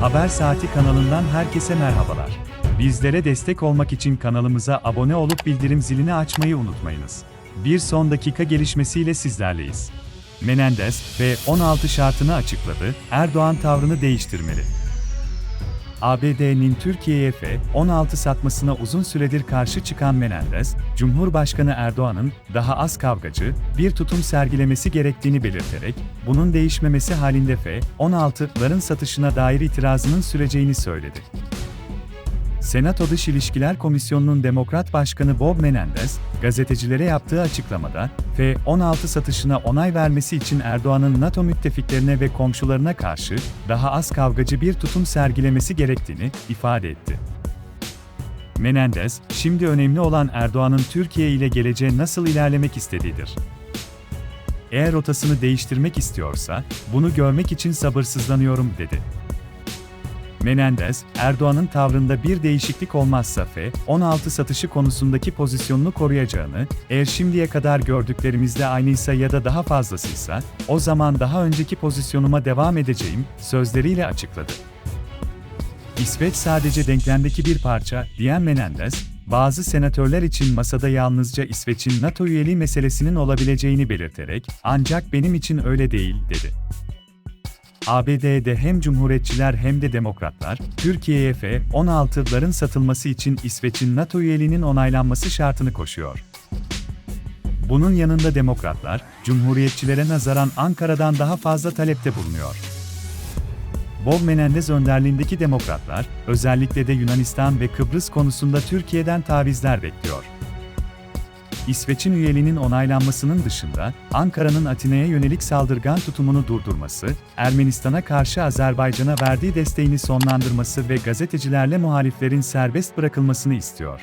Haber Saati kanalından herkese merhabalar. Bizlere destek olmak için kanalımıza abone olup bildirim zilini açmayı unutmayınız. Bir son dakika gelişmesiyle sizlerleyiz. Menendez F-16 şartını açıkladı, Erdoğan tavrını değiştirmeli. ABD'nin Türkiye'ye F-16 satmasına uzun süredir karşı çıkan Menendez, Cumhurbaşkanı Erdoğan'ın daha az kavgacı bir tutum sergilemesi gerektiğini belirterek, bunun değişmemesi halinde F-16'ların satışına dair itirazının süreceğini söyledi. Senato Dış İlişkiler Komisyonu'nun Demokrat Başkanı Bob Menendez, gazetecilere yaptığı açıklamada, F-16 satışına onay vermesi için Erdoğan'ın NATO müttefiklerine ve komşularına karşı daha az kavgacı bir tutum sergilemesi gerektiğini ifade etti. Menendez, şimdi önemli olan Erdoğan'ın Türkiye ile geleceğe nasıl ilerlemek istediğidir. Eğer rotasını değiştirmek istiyorsa, bunu görmek için sabırsızlanıyorum, dedi. Menendez, Erdoğan'ın tavrında bir değişiklik olmazsa F-16 satışı konusundaki pozisyonunu koruyacağını, eğer şimdiye kadar gördüklerimizde aynıysa ya da daha fazlasıysa, o zaman daha önceki pozisyonuma devam edeceğim, sözleriyle açıkladı. İsveç sadece denklemdeki bir parça, diyen Menendez, bazı senatörler için masada yalnızca İsveç'in NATO üyeliği meselesinin olabileceğini belirterek, ancak benim için öyle değil, dedi. ABD'de hem Cumhuriyetçiler hem de Demokratlar, Türkiye'ye F-16'ların satılması için İsveç'in NATO üyeliğinin onaylanması şartını koşuyor. Bunun yanında Demokratlar, Cumhuriyetçilere nazaran Ankara'dan daha fazla talepte bulunuyor. Bob Menendez önderliğindeki Demokratlar, özellikle de Yunanistan ve Kıbrıs konusunda Türkiye'den tavizler bekliyor. İsveç'in üyeliğinin onaylanmasının dışında, Ankara'nın Atina'ya yönelik saldırgan tutumunu durdurması, Ermenistan'a karşı Azerbaycan'a verdiği desteğini sonlandırması ve gazetecilerle muhaliflerin serbest bırakılmasını istiyor.